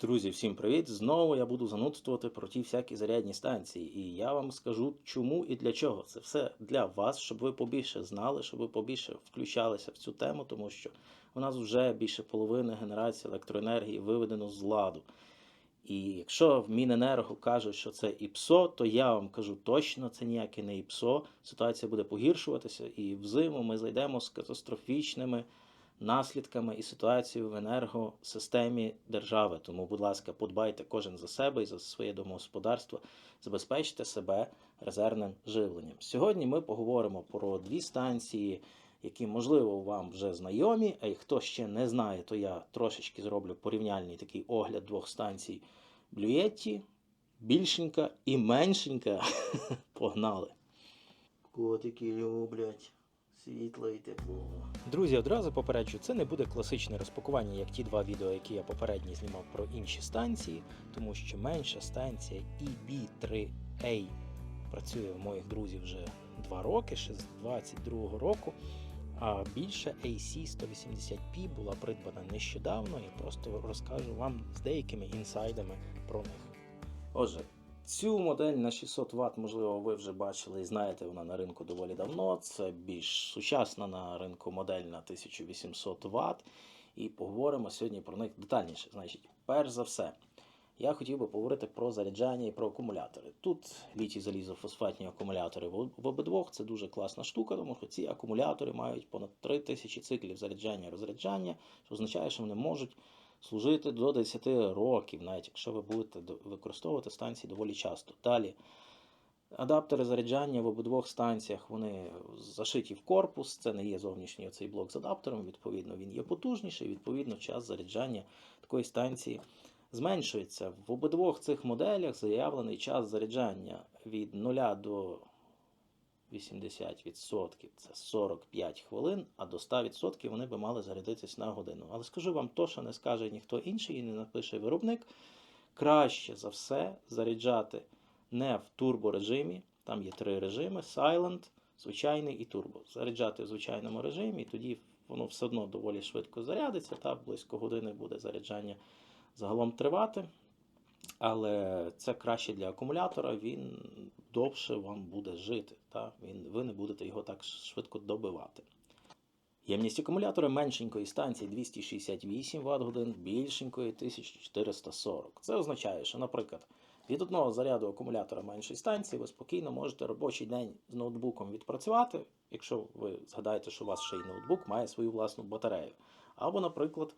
Друзі, всім привіт! Знову я буду занудствувати про ті всякі зарядні станції. І я вам скажу, чому і для чого. Це все для вас, щоб ви побільше знали, щоб ви побільше включалися в цю тему, тому що у нас вже більше половини генерації електроенергії виведено з ладу. І якщо в Міненерго кажуть, що це ІПСО, то я вам кажу точно, це ніяке не ІПСО. Ситуація буде погіршуватися, і взиму ми зайдемо з катастрофічними наслідками і ситуацією в енергосистемі держави. Тому, будь ласка, подбайте кожен за себе і за своє домогосподарство, забезпечте себе резервним живленням. Сьогодні ми поговоримо про дві станції, які, можливо, вам вже знайомі. А й хто ще не знає, то я трошечки зроблю порівняльний такий огляд двох станцій Блюєтті, більшенька і меншенька. Погнали! Котики люблять світло і тепло. Друзі, одразу попереджу, це не буде класичне розпакування, як ті два відео, які я попередні знімав про інші станції, тому що менша станція EB3A працює в моїх друзів вже 2 роки, ще з 22 року. А більше AC180P була придбана нещодавно і просто розкажу вам з деякими інсайдами про них. Отже, Цю модель на 600 Вт, можливо, ви вже бачили і знаєте, вона на ринку доволі давно. Це більш сучасна на ринку модель на 1800 Вт. І поговоримо сьогодні про них детальніше. Значить, перш за все, я хотів би поговорити про заряджання і про акумулятори. Тут літій залізофосфатні акумулятори в обидвох це дуже класна штука, тому що ці акумулятори мають понад 3000 циклів заряджання і розряджання, що означає, що вони можуть служити до 10 років, навіть якщо ви будете використовувати станції доволі часто. Далі. Адаптери заряджання в обидвох станціях вони зашиті в корпус. Це не є зовнішній оцей блок з адаптером. Відповідно, він є потужніший. Відповідно, час заряджання такої станції зменшується. В обидвох цих моделях заявлений час заряджання від 0 до 80% це 45 хвилин, а до 100% вони би мали зарядитись на годину. Але скажу вам то, що не скаже ніхто інший і не напише виробник. Краще за все заряджати не в турборежимі, там є три режими: Silent, звичайний і турбо. Заряджати в звичайному режимі, і тоді воно все одно доволі швидко зарядиться, та близько години буде заряджання загалом тривати. Але це краще для акумулятора, він довше вам буде жити. Та? Він, ви не будете його так швидко добивати. Ємність акумулятора меншенької станції 268 Вт годин, більшенької 1440. Це означає, що, наприклад, від одного заряду акумулятора меншої станції ви спокійно можете робочий день з ноутбуком відпрацювати, якщо ви згадаєте, що у вас ще й ноутбук має свою власну батарею. Або, наприклад,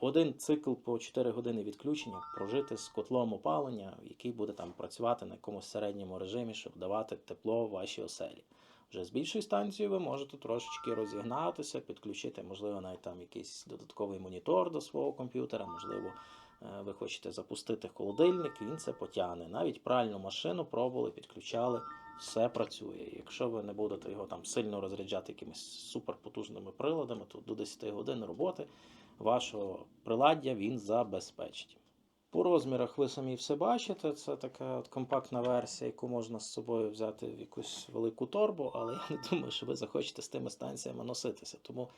один цикл по 4 години відключення прожити з котлом опалення, який буде там працювати на якомусь середньому режимі, щоб давати тепло в вашій оселі. Вже з більшою станцією ви можете трошечки розігнатися, підключити, можливо, навіть там якийсь додатковий монітор до свого комп'ютера, можливо, е, ви хочете запустити холодильник, він це потягне. Навіть пральну машину пробували, підключали, все працює. Якщо ви не будете його там сильно розряджати якимись суперпотужними приладами, то до 10 годин роботи вашого приладдя він забезпечить. По розмірах ви самі все бачите. Це така от компактна версія, яку можна з собою взяти в якусь велику торбу, але я не думаю, що ви захочете з тими станціями носитися. Тому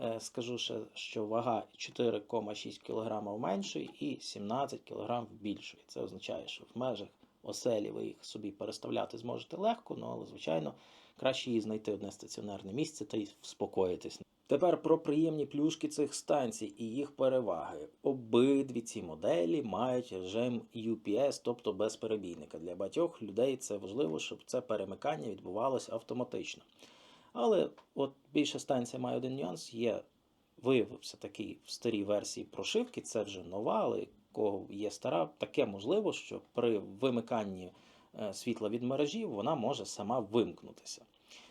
е, скажу ще, що вага 4,6 кг меншої і 17 кг більшої. Це означає, що в межах оселі ви їх собі переставляти зможете легко, ну, але, звичайно, краще її знайти одне стаціонарне місце та й вспокоїтись. Тепер про приємні плюшки цих станцій і їх переваги. Обидві ці моделі мають режим UPS, тобто без перебійника. Для багатьох людей це важливо, щоб це перемикання відбувалося автоматично. Але от більша станція має один нюанс. Є, виявився такий в старій версії прошивки, це вже нова, але кого є стара, таке можливо, що при вимиканні е, світла від мережі вона може сама вимкнутися.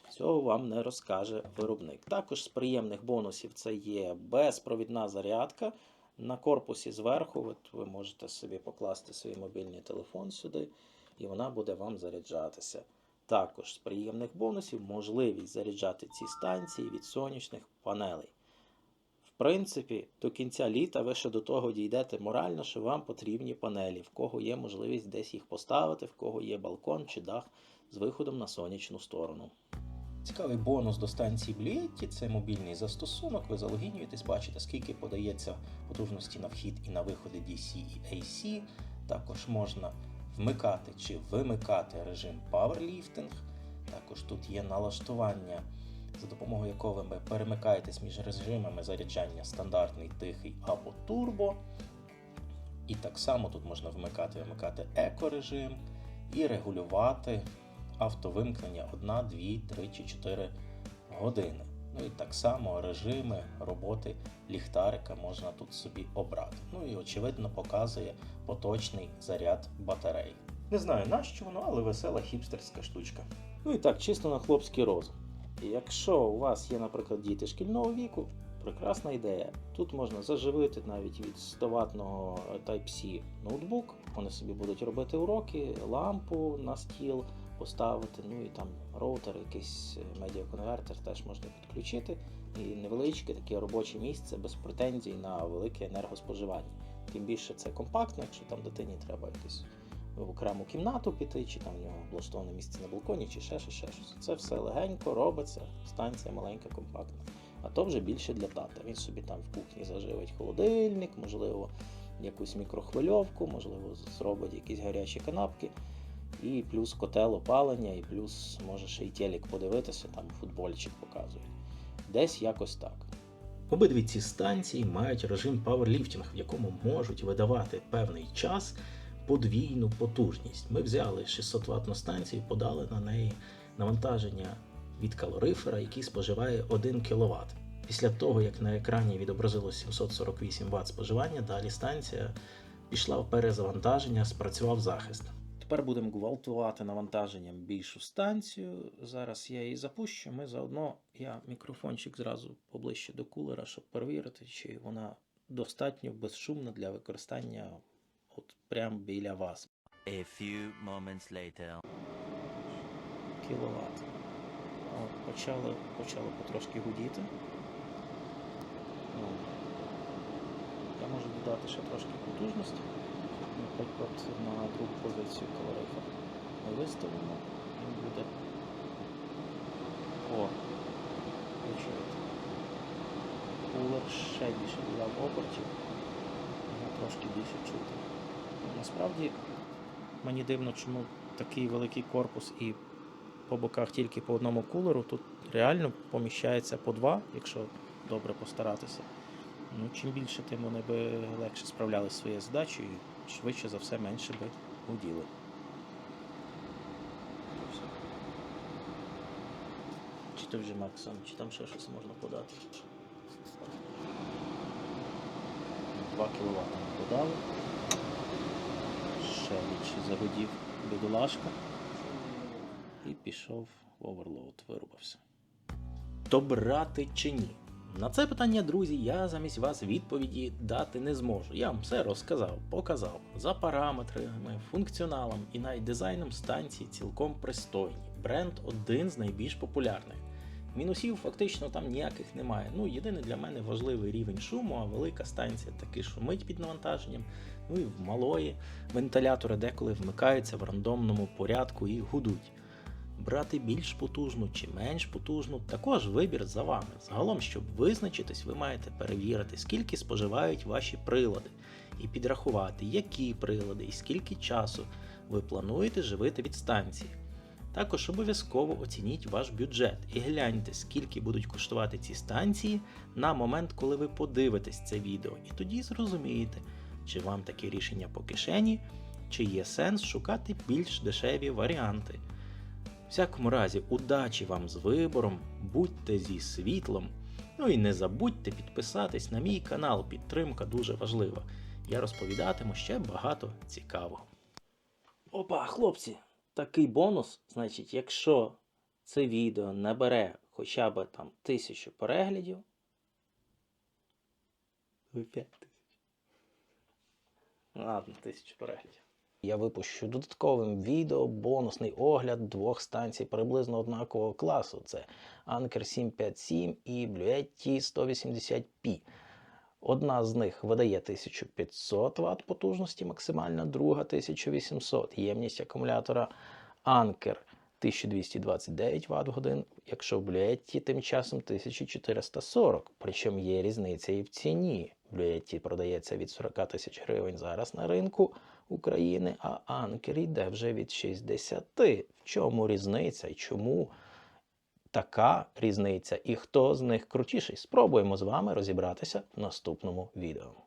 Цього вам не розкаже виробник. Також з приємних бонусів це є безпровідна зарядка. На корпусі зверху от ви можете собі покласти свій мобільний телефон сюди, і вона буде вам заряджатися. Також з приємних бонусів можливість заряджати ці станції від сонячних панелей. В принципі, до кінця літа ви ще до того дійдете морально, що вам потрібні панелі, в кого є можливість десь їх поставити, в кого є балкон чи дах з виходом на сонячну сторону. Цікавий бонус до станції Блієтті це мобільний застосунок. Ви залогінюєтесь, бачите, скільки подається потужності на вхід і на виходи DC і AC. Також можна вмикати чи вимикати режим Powerlifting. Також тут є налаштування, за допомогою якого ви перемикаєтесь між режимами заряджання стандартний, тихий або турбо. І так само тут можна вмикати вимикати екорежим і регулювати автовимкнення 1, 2, 3 чи 4 години. Ну і так само режими роботи ліхтарика можна тут собі обрати. Ну і очевидно показує поточний заряд батареї. Не знаю нащо воно, але весела хіпстерська штучка. Ну і так, чисто на хлопський розум. Якщо у вас є, наприклад, діти шкільного віку, прекрасна ідея. Тут можна заживити навіть від 100 ватного Type-C ноутбук. Вони собі будуть робити уроки, лампу на стіл поставити, ну і там роутер, якийсь медіаконвертер теж можна підключити. І невеличке таке робоче місце без претензій на велике енергоспоживання. Тим більше це компактно, якщо там дитині треба якось в окрему кімнату піти, чи там в нього облаштоване місце на балконі, чи ще щось, ще щось. Це все легенько робиться, станція маленька, компактна. А то вже більше для тата. Він собі там в кухні заживить холодильник, можливо, якусь мікрохвильовку, можливо, зробить якісь гарячі канапки. І плюс котел опалення, і плюс може ще й телек подивитися, там футбольчик показують. Десь якось так. Обидві ці станції мають режим пауерліфтінг, в якому можуть видавати певний час подвійну потужність. Ми взяли 600 ваттну станцію, подали на неї навантаження від калорифера, який споживає 1 кВт. Після того, як на екрані відобразилось 748 Вт споживання, далі станція пішла в перезавантаження, спрацював захист. Тепер будемо гвалтувати навантаженням більшу станцію. Зараз я її запущу. Ми заодно я мікрофончик зразу поближче до кулера, щоб перевірити, чи вона достатньо безшумна для використання от прямо біля вас. A few moments later. Кіловат. От, почало, почало потрошки гудіти. Ну, я можу додати ще трошки потужності. Наприклад, на другу позицію калорифа ми виставимо, він буде. О, ви. Кулер ще більше додав обертів, його трошки більше чути. Насправді мені дивно, чому такий великий корпус і по боках тільки по одному кулеру. Тут реально поміщається по два, якщо добре постаратися. Ну, чим більше, тим вони би легше справлялися зі своєю задачею швидше за все менше би гуділи. Чи то вже Максон, чи там ще щось можна подати? 2 кВт ми подали. Ще більше загудів бідолашка. І пішов в оверлоуд, вирубався. То брати чи ні? На це питання, друзі, я замість вас відповіді дати не зможу. Я вам все розказав, показав за параметрами, функціоналом і навіть дизайном станції цілком пристойні. Бренд один з найбільш популярних. Мінусів фактично там ніяких немає. Ну, єдине для мене важливий рівень шуму, а велика станція таки шумить під навантаженням. Ну і в малої вентилятори деколи вмикаються в рандомному порядку і гудуть. Брати більш потужну чи менш потужну, також вибір за вами. Загалом, щоб визначитись, ви маєте перевірити, скільки споживають ваші прилади, і підрахувати, які прилади і скільки часу ви плануєте живити від станції. Також обов'язково оцініть ваш бюджет і гляньте, скільки будуть коштувати ці станції на момент, коли ви подивитесь це відео, і тоді зрозумієте, чи вам таке рішення по кишені, чи є сенс шукати більш дешеві варіанти. Всякому разі, удачі вам з вибором, будьте зі світлом. Ну і не забудьте підписатись на мій канал, підтримка дуже важлива. Я розповідатиму ще багато цікавого. Опа, хлопці, такий бонус. Значить, якщо це відео набере хоча б там тисячу переглядів. Ладно, тисячу переглядів. Я випущу додатковим відео бонусний огляд двох станцій приблизно однакового класу. Це Anker 757 і Bluetti 180p. Одна з них видає 1500 Вт потужності максимальна, друга 1800. Ємність акумулятора Anker 1229 Вт годин, якщо в Блюетті тим часом 1440. Причому є різниця і в ціні. Блюетті продається від 40 тисяч гривень зараз на ринку України, а Анкер йде вже від 60. В чому різниця і чому така різниця? І хто з них крутіший? Спробуємо з вами розібратися в наступному відео.